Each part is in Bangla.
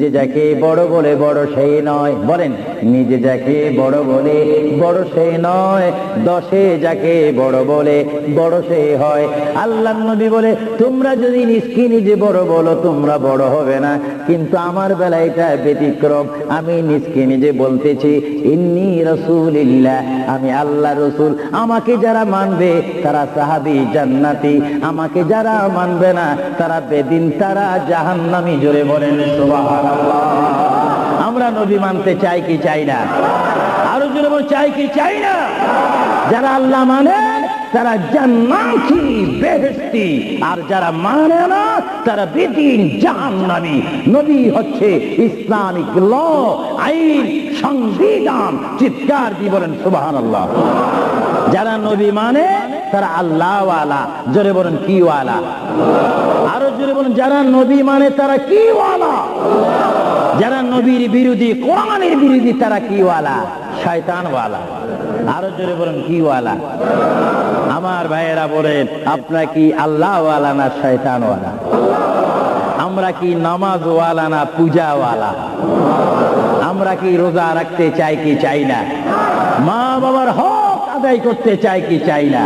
নিজে যাকে বড় বলে বড় সেই নয়। বলেন, নিজে যাকে বড় বলে বড় সেই নয়, দশে যাকে বড় বলে বড় সেই হয়। আল্লাহ নবী বলে, তোমরা যদি নিজকে নিজে বড় বলো, তোমরা বড় হবে না। কিন্তু আমার বেলা এটা ব্যতিক্রম। আমি নিজকে নিজে বলতেছি, ইন্নি রসুলিল্লাহ, আমি আল্লাহ রসুল। আমাকে যারা মানবে, তারা সাহাবি জান্নাতি। আমাকে যারা মানবে না, তারা বেদিন, তারা জাহান্নামি। জোরে বলেন, সুবহানাল্লাহ। আমরা নবী মানতে চাই কি চাই না? আরও জোরে চাই কি চাই না? যারা আল্লাহ মানে তারা জান্নাতি বেহেশতি। আর যারা মানে না, তারা বেদিন জাহান্নামী। নবী হচ্ছে ইসলামিক ল, আইন, সংবিধান, চিৎকার দিয়ে বলেন সুবহানাল্লাহ। যারা নবী মানে তারা আল্লাহওয়ালা। জোরে বলেন কি ওয়ালা আরও জোরে বলেন, যারা নবী মানে তারা কি ওয়ালা যারা নবীর বিরোধী, কোরআনের বিরোধী, তারা কি ওয়ালা শয়তান ওয়ালা আরও জোরে বলেন কি ওয়ালা আমার ভাইয়েরা বলেন, আপনার কি আল্লাহ ওয়ালা না শয়তান ওয়ালা আমরা কি নামাজ ওয়ালা না পূজা ওয়ালা আমরা কি রোজা রাখতে চাই কি চাই না? মা বাবার হক আদায় করতে চাই কি চাই না?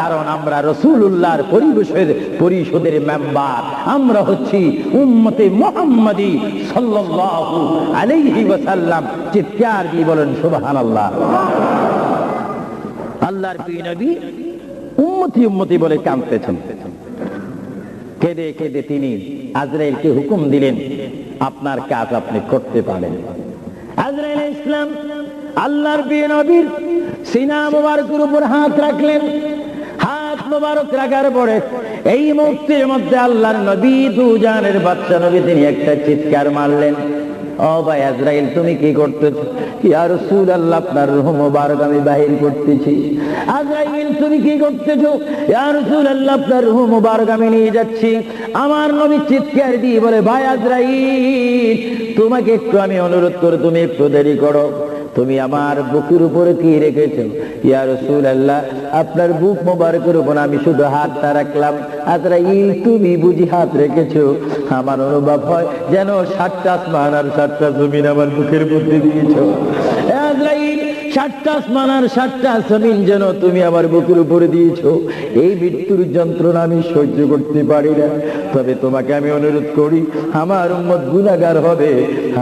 কারণ আমরা রসুল্লাহর পরিবেশের, পরিষদের মেম্বার। আমরা হচ্ছি উম্মতে মোহাম্মদী সাল্লাল্লাহু আলাইহি ওয়াসাল্লাম। চিৎকার দিয়ে বলেন, সুবহানাল্লাহ। আল্লাহর প্রিয় নবী উম্মতি উম্মতি বলে কাঁদতেছেন। কেঁদে কেঁদে তিনি আজরাইলকে হুকুম দিলেন, আপনার কাজ আপনি করতে পারেন। আজরাইল ইসলাম আল্লাহর প্রিয় নবীর সিনা মোবারকের উপর হাত রাখলেন। হাত মোবারক রাখার পরে এই মুক্তির মধ্যে আল্লাহর নবী, দুজানের বাচ্চা নবী তিনি একটা চিৎকার মারলেন। ও ভাই আজরাইল, তুমি কি আল্লাহ আপনার আমি বাহির করতেছি। আজরাইল, তুমি কি করতেছো? ইয়া আল্লাহ আপনার মুবারক আমি নিয়ে যাচ্ছি। আমার নবী চিৎকার দিয়ে বলে, ভাই আজরাইল, তোমাকে একটু আমি অনুরোধ করে তুমি একটু দেরি করো। তুমি আমার বুকের উপরে কি রেখেছো? ইয়া রসুল আল্লাহ আপনার বুক মোবারকের উপর আমি শুধু হাতটা রাখলাম। আজরাইল, তুমি বুঝি হাত রেখেছো? আমার অনুভব হয় যেন সাতটা আসমান আর সাতটা জমিন আমার বুকের মধ্যে দিয়েছ। সাতটা আসমান আর সাতটা জমিন যেন তুমি আমার বুকের উপরে দিয়েছ। এই মৃত্যুর যন্ত্রণা আমি সহ্য করতে পারি না। তবে তোমাকে আমি অনুরোধ করি, আমার উম্মত গুনাগার হবে,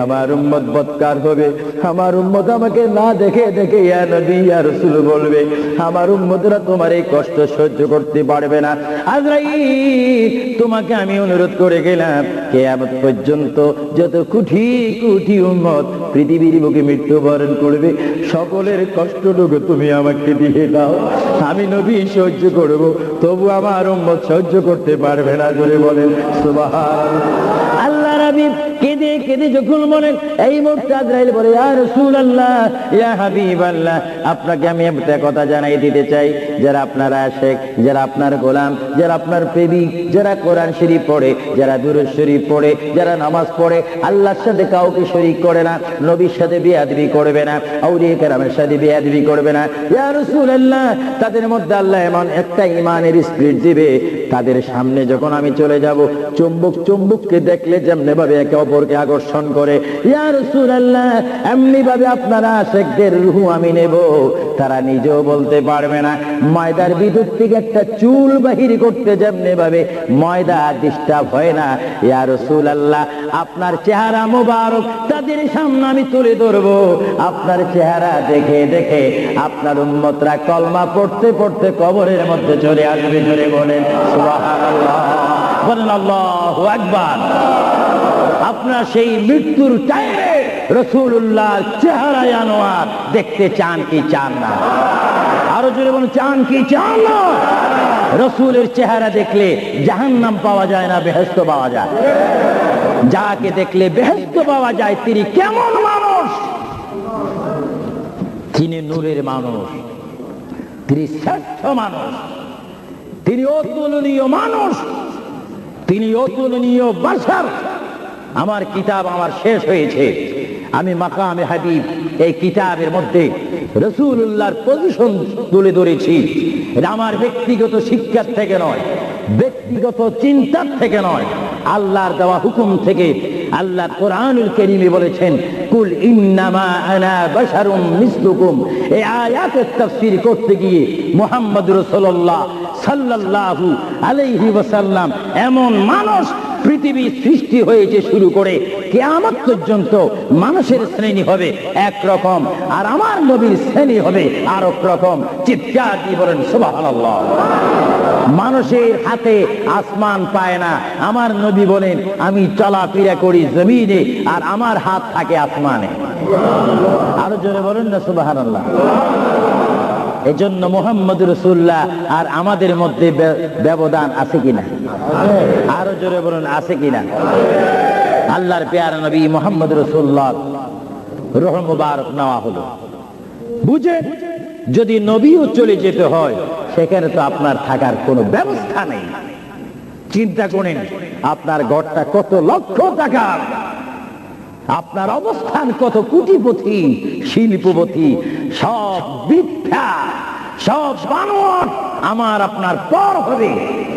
আমার উম্মত বৎকার হবে। আমার উম্মত আমাকে না দেখে দেখে রাসূল বলবে, আমার উম্মতরা তোমার এই কষ্ট সহ্য করতে পারবে না। আজরাইল, তোমাকে আমি অনুরোধ করে গেলাম, কিয়ামত পর্যন্ত যত কোটি কোটি উম্মত পৃথিবীর বুকে মৃত্যুবরণ করবে, সকলের কষ্টটুকু তুমি আমাকে দিয়ে দাও। আমি নবী, সহ্য করব, তবু আমার উম্মত সহ্য করতে পারবে না, জোরে বলেন, সুবহান। আল্লাহ রাবি কেঁদে কেঁদে যখন বলেন, এই মুহূর্তে আজরাইল বলে, ইয়া রাসূলুল্লাহ, ইয়া হাবিবাল্লাহ, আপনাকে আমি একটা কথা জানাই দিতে চাই। যারা আপনার আশেক, যারা আপনার গোলাম, যারা আপনার প্রেমিক, যারা কোরআন শরীফ পড়ে, যারা দুরুদ শরীফ পড়ে, যারা নামাজ পড়ে, আল্লাহর সাথে কাউকে শরীক করে না, নবীর সাথে বিয়াদবি করবে না, আউলিয়া কেরামের সাথে বিয়াদবি করবে না। ইয়া রাসূলুল্লাহ, তাদের মধ্যে আল্লাহ এমন একটা ইমানের স্পিরিট দিবে তাদের সামনে যখন আমি চলে যাব, চুম্বক চুম্বককে দেখলে যেমনি ভাবে একে অপরকে আকর্ষণ করে, ইয়া রাসূলুল্লাহ, এমনি ভাবে আপনারা আশেকদের রূহ আমি নেব। তারা নিজেও বলতে পারবে না, ময়দার বিদ্যুৎ থেকে একটা চুল বাহির করতে যেমনি ভাবে, ময়দা ডিস্টার্ব হয় না। ইয়া রাসূলুল্লাহ, আপনার চেহারা মোবারক, তাদের সামনে আমি তুলে ধরবো। আপনার চেহারা দেখে দেখে আপনার উম্মতরা কলমা পড়তে পড়তে কবরের মধ্যে চলে আসবে, জোরে বলেন বলেন আল্লাহু আকবার। আপনার সেই মৃত্যুর টাইমে রসুল্লাহ চেহারায় আনোয়ার দেখতে চান কি চান না? আরও জোরে বলুন, চান কি চান না? রসুলের চেহারা দেখলে জাহান্নাম পাওয়া যায় না বেহেস্ত পাওয়া যায়। যাকে দেখলে বেহেস্ত পাওয়া যায়, তিনি কেমন মানুষ? তিনি নূরের মানুষ। তিনি শ্রেষ্ঠ মানুষ। তিনি অতুলনীয় মানুষ, তিনি অতুলনীয় বাসার। আমার কিতাব আমার শেষ হয়েছে। আমি মাকামে হাবিব এই কিতাবের মধ্যে রসুল্লাহর পজিশন তুলে ধরেছি। এটা আমার ব্যক্তিগত শিক্ষার থেকে নয়, ব্যক্তিগত চিন্তার থেকে নয়। আল্লাহর দেওয়া হুকুম থেকে আল্লাহ কোরআনুল কেরিমে বলেছেন, কুল ইন্নামা আনা বাশারুম মিসলুকুম। এই আয়াতের তাফসীর করতে গিয়ে মুহাম্মদ রাসূলুল্লাহ সাল্লাল্লাহু আলাইহি ওয়াসাল্লাম এমন মানুষ পৃথিবী সৃষ্টি হয়েছে শুরু করে কেয়ামত পর্যন্ত মানুষের শ্রেণি হবে একরকম আর আমার নবীর শ্রেণি হবে আর রকম। চিৎকার দিয়ে বলেন, সুবহানাল্লাহ। মানুষের হাতে আসমান পায় না। আমার নবী বলেন, আমি চলাফেরা করি জমিনে, আর আমার হাত থাকে আসমানে। আরও জোরে বলেন না, সুবহানাল্লাহ। এজন্য মোহাম্মদ রসুল্লাহ আর আমাদের মধ্যে ব্যবধান আছে কিনা? আরও জোরে বলুন, আছে কিনা? আল্লাহর পেয়ার নবী মোহাম্মদ রসুল্লাহ রহ মুবারক নেওয়া হলো। বুঝে, যদি নবীও চলে যেতে হয়, সেখানে তো আপনার থাকার কোনো ব্যবস্থা নেই। চিন্তা করেন, আপনার ঘরটা কত লক্ষ টাকার আপনার অবস্থান কত কোটিপতি, শিল্পপতি, সব মিথ্যা, সব বানোয়ার আমার আপনার পর হবে।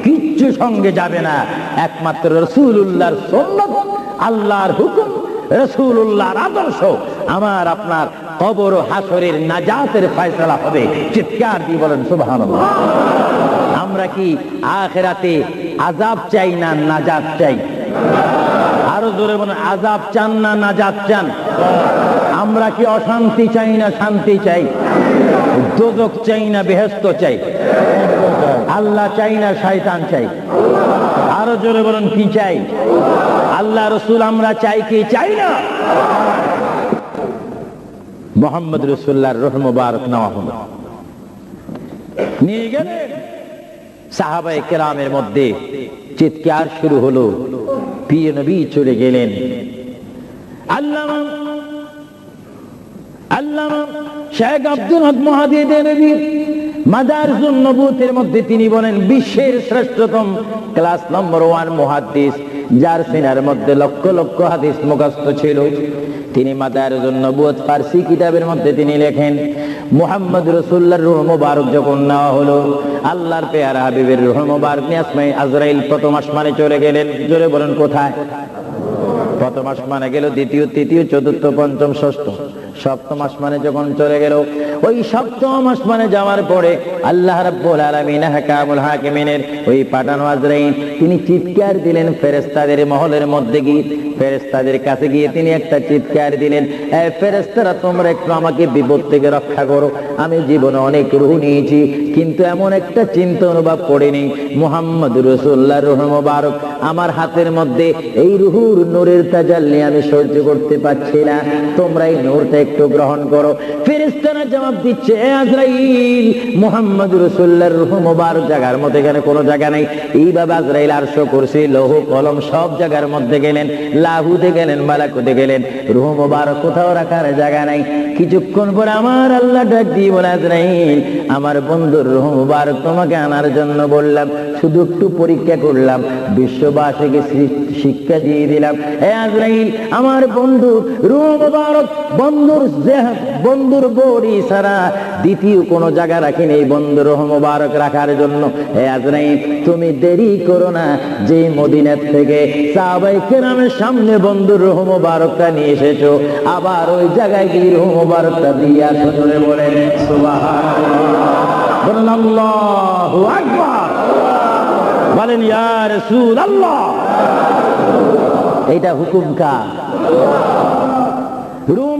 কিচ্ছু সঙ্গে যাবে না। একমাত্র রসুল্লাহর সন্ন্যত আল্লাহর হুকুম রসুল্লাহর আদর্শ। আমার আপনার কবর হাসরের নাজাতের ফয়সলা হবে। চিৎকার দিয়ে বলেন, সুবহানাল্লাহ। আমরা কি আখেরাতে আজাব চাই না নাজাত চাই? আরও জোরে বলেন, আজাব চান না নাজাত চান? আমরা কি অশান্তি চাই না শান্তি চাই? দোজক চাই না বেহেস্ত চাই? আল্লাহ চাই না শয়তান চাই? আরও জোরে বলেন, কি চাই? আল্লাহ রসুল, আমরা চাই কি? চাই না। মোহাম্মদ রসুল্লাহর রহ মুবারক নেওয়া হলো নিয়ে গেলেন। সাহাবায়ে কেরামের মধ্যে চিৎকার শুরু হলো। প্রিয় নবী চলে গেলেন। নবুতের মধ্যে তিনি বলেন, বিশ্বের শ্রেষ্ঠতম ক্লাস নম্বর ওয়ান মুহাদ্দিস। যার সিনার মধ্যে লক্ষ লক্ষ হাদিস মুখস্থ ছিল। তিনি মাদারজুন নবুত ফার্সি কিতাবের মধ্যে তিনি লেখেন, মুহাম্মদ রসুল্লাহর রুহ মুবারক যখন নেওয়া হলো, আল্লাহর পেয়ারা হাবিবের রুহ মুবারক নিয়ে আসমাই আজরাইল প্রথম আসমানে চলে গেলেন। জোরে বলেন কোথায়? প্রথম আসমানে গেল দ্বিতীয়, তৃতীয়, চতুর্থ, পঞ্চম, ষষ্ঠ। সপ্তম আসমানে যখন চলে গেল, ওই সপ্তম আসমানে যাওয়ার পরে আল্লাহ রাব্বুল আলামিন হাকামুল হাকিমিনের ওই পাঠানো আজরাইল, তিনি চিৎকার দিলেন ফেরেশতাদের মহলের মধ্যে গিয়ে। ফেরেশতাদের কাছে গিয়ে তিনি একটা চিৎকার দিলেন, এ ফেরেশতারা, তোমরা একটু আমাকে বিপদ থেকে রক্ষা করো। আমি জীবনে অনেক রুহ নিয়েছি, কিন্তু এমন একটা চিন্তা অনুভব করিনি। মুহাম্মদ রসুল্লাহ রুহ মোবারক, আমার হাতের মধ্যে এই রুহুর নূরের তাজাল্লি আমি সহ্য করতে পারছি না। তোমরা এই নূরটা একটু গ্রহণ করো। ফেরেশতারা জবাব দিচ্ছে, "এ আজরাইল, মুহাম্মদ রসুল্লাহর রুহ মোবারক জায়গার মধ্যে এখানে কোনো জায়গা নেই। এইভাবে আজরাইল আরশো করছি লৌহ, কলম সব জায়গার মধ্যে গেলেন, লাহুতে গেলেন, মালাকুতে গেলেন। রুহ মোবারক কোথাও রাখার জায়গা নাই। কিছুক্ষণ পরে আমার আল্লাহ ডাক দিয়ে বলে, আজরাইল, আমার বন্ধুর রুহ মুবারক তোমাকে আনার জন্য বললাম, শুধু একটু পরীক্ষা করলাম, বিশ্ববাসীকে শিক্ষা দিয়ে দিলাম। এ আজরাইল, আমার বন্ধু, রুহ মুবারক বন্ধুর বন্ধুর বডি ছাড়া দ্বিতীয় কোনো জায়গা রাখিনি এই বন্ধুর রুহ মুবারক রাখার জন্য। এ আজরাইল, তুমি দেরি করো না। যে মদিনার থেকে সাহাবাই কেরামের সামনে বন্ধুর রুহ মুবারকটা নিয়ে এসেছ, আবার ওই জায়গায় গিয়ে রুহ মুবারকটা দিয়ে আসো জোরে বলেন বলেন, আল্লাহু আকবার। আল্লাহ এইটা হুকুম কা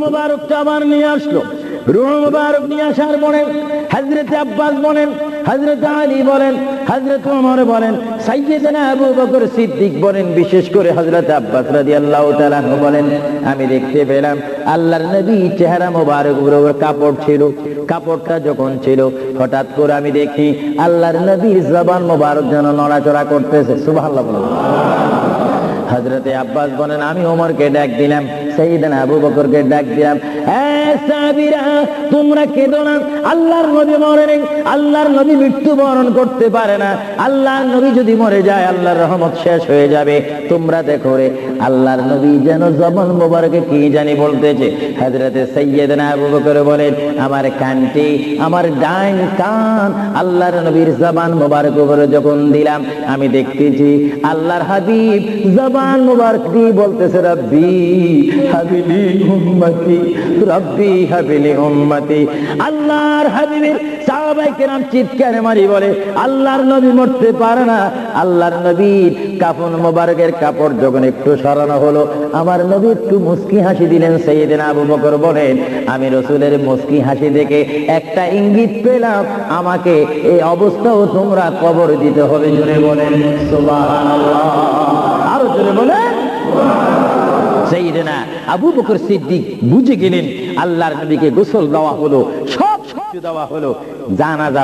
মুবারকটা আবার নিয়ে আসলো রুহ মুবারক নিয়ে আসার পরে আব্বাস বলেন আলী বলেন ওমর বলেন আবু বকর সিদ্দিক বলেন, বিশেষ করে হযরত আব্বাস রাদিয়াল্লাহু তাআলা বলেন, আমি দেখতে পেলাম আল্লাহর নবী চেহারা মোবারক উপরে কাপড় ছিল, কাপড়টা যখন ছিল, হঠাৎ করে আমি দেখি আল্লাহর নবীর জবান মোবারক যেন নড়াচড়া করতেছে সুবহানাল্লাহ। হজরতে আব্বাস বলেন, আমি ওমরকে ডাক দিলাম সেইদিন আবু বকরকে ডাক দিলাম। তোমরা কেঁদো না। আল্লাহর নবী মরে আল্লাহর নবী মৃত্যুবরণ করতে পারে না। আল্লাহর নবী যদি মরে যায়, আল্লাহর রহমত শেষ হয়ে যাবে। তোমরা দেখো রে, আল্লাহর নবী যেন জবান মোবারকে কি জানি বলতেছে। আবু বকর বলেন, আমার কানটি, আমার ডাইন কান আল্লাহর নবীর জবান মোবারক উপরে যখন দিলাম, আমি দেখতেছি আল্লাহর হাবিব জবান জবান মুবারক দিয়ে বলতেছে রব্বি? হাবিলি উম্মতি, রব্বি হাবিলি উম্মতি। আল্লাহর হাবিবের সাহাবাই কেরাম চিৎকারে মারি বলে, আল্লাহর নবী মরতে পারে না। আল্লাহর নবীর কাফন মোবারকের কাপড় যখন একটু সরানো হলো, আমার নবী একটু মুস্কি হাসি দিলেন সেইদিন আবু বকর বলেন, আমি রসুলের মুস্কি হাসি দেখে একটা ইঙ্গিত পেলাম। আমাকে এই অবস্থাও তোমরা কবর দিতে হবে জোরে বলেন, সুবহানাল্লাহ। আরও জোরে বলেন সেইদিনা আবু বকর সিদ্দিক বুঝে গেলেন, আল্লাহর নবীকে গোসল দেওয়া হলো, সব দেওয়া হলো। জানাজা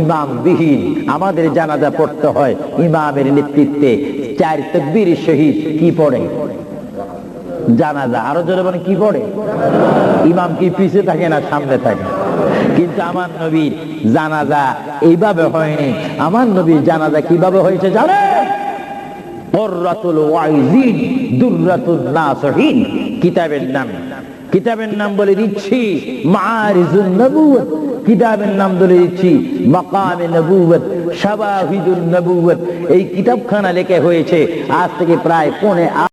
ইমাম বিহীন, আমাদের জানাজা পড়তে হয় ইমামের নেতৃত্বে, চার তকবীর শহীদ কি পড়ে? জানাজা আরও জোরে মানে কি পড়ে? ইমাম কি পিছে থাকে না সামনে থাকে? কিন্তু আমার নবীর জানাজা এইভাবে হয়নি। আমার নবীর জানাজা কীভাবে হয়েছে জানেন? কর্রাতুল ওয়াইজিন দুররাতুন নাসহিন। কিতাবের নাম। কিতাবের নাম বলে দিচ্ছি মারিজুন নবুয়ত কিতাবের নাম বলে দিচ্ছি মাকামে নবুয়ত শাবাহিদুন নবুয়ত এই কিতাবখানা লেখা হয়েছে আজ থেকে প্রায় পৌনে